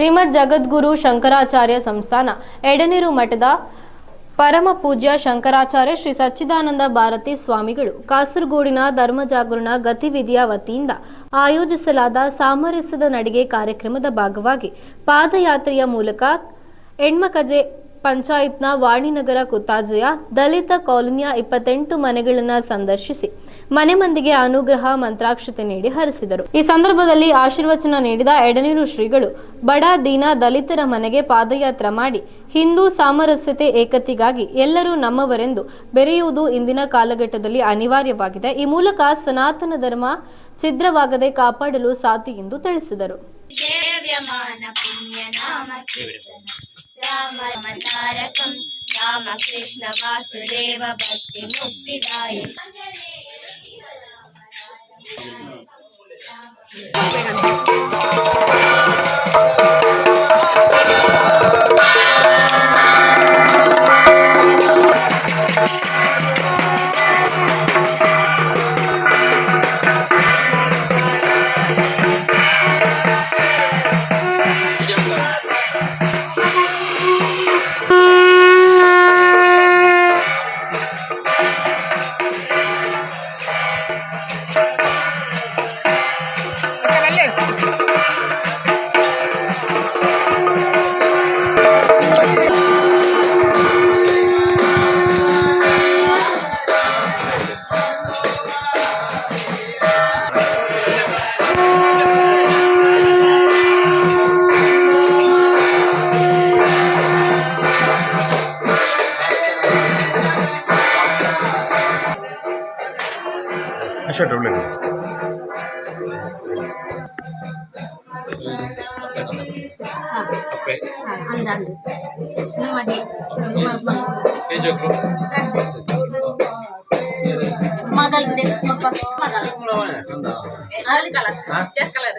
ಶ್ರೀಮದ್ ಜಗದ್ಗುರು ಶಂಕರಾಚಾರ್ಯ ಸಂಸ್ಥಾನ ಎಡನೀರು ಮಠದ ಪರಮ ಪೂಜ್ಯ ಶಂಕರಾಚಾರ್ಯ ಶ್ರೀ ಸಚ್ಚಿದಾನಂದ ಭಾರತಿ ಸ್ವಾಮಿಗಳು ಕಾಸರಗೋಡಿನ ಧರ್ಮ ಜಾಗರಣ ಗತಿವಿಧಿಯ ವತಿಯಿಂದ ಆಯೋಜಿಸಲಾದ ಸಾಮರಸ್ಯದ ನಡಿಗೆ ಕಾರ್ಯಕ್ರಮದ ಭಾಗವಾಗಿ ಪಾದಯಾತ್ರೆಯ ಮೂಲಕ ಹೆಣ್ಮಕಜೆ ಪಂಚಾಯತ್ನ ವಾಣಿನಗರ ಕುತ್ತಾಜೆಯ ದಲಿತ ಕಾಲೋನಿಯ ಇಪ್ಪತ್ತೆಂಟು ಮನೆಗಳನ್ನು ಸಂದರ್ಶಿಸಿ ಮನೆ ಮಂದಿಗೆ ಅನುಗ್ರಹ, ಮಂತ್ರಾಕ್ಷತೆ ನೀಡಿ ಹರಿಸಿದರು. ಈ ಸಂದರ್ಭದಲ್ಲಿ ಆಶೀರ್ವಚನ ನೀಡಿದ ಎಡನೀರು ಶ್ರೀಗಳು ಬಡ, ದೀನ, ದಲಿತರ ಮನೆಗೆ ಪಾದಯಾತ್ರೆ ಮಾಡಿ ಹಿಂದೂ ಸಾಮರಸ್ಯತೆ ಏಕತೆಗಾಗಿ ಎಲ್ಲರೂ ನಮ್ಮವರೆಂದು ಬೆರೆಯುವುದು ಇಂದಿನ ಕಾಲಘಟ್ಟದಲ್ಲಿ ಅನಿವಾರ್ಯವಾಗಿದೆ. ಈ ಮೂಲಕ ಸನಾತನ ಧರ್ಮ ಛಿದ್ರವಾಗದೆ ಕಾಪಾಡಲು ಸಾಧ್ಯ ಎಂದು ತಿಳಿಸಿದರು. ವಾಸುದೇವ ಭಕ್ತಿ ಮುಕ್ತಿ ಕೀರ್ತನ এখান থেকে Terima kasih. Okay. Andando. No mate. மகள் மகள் அது கலர் கலர் கலர்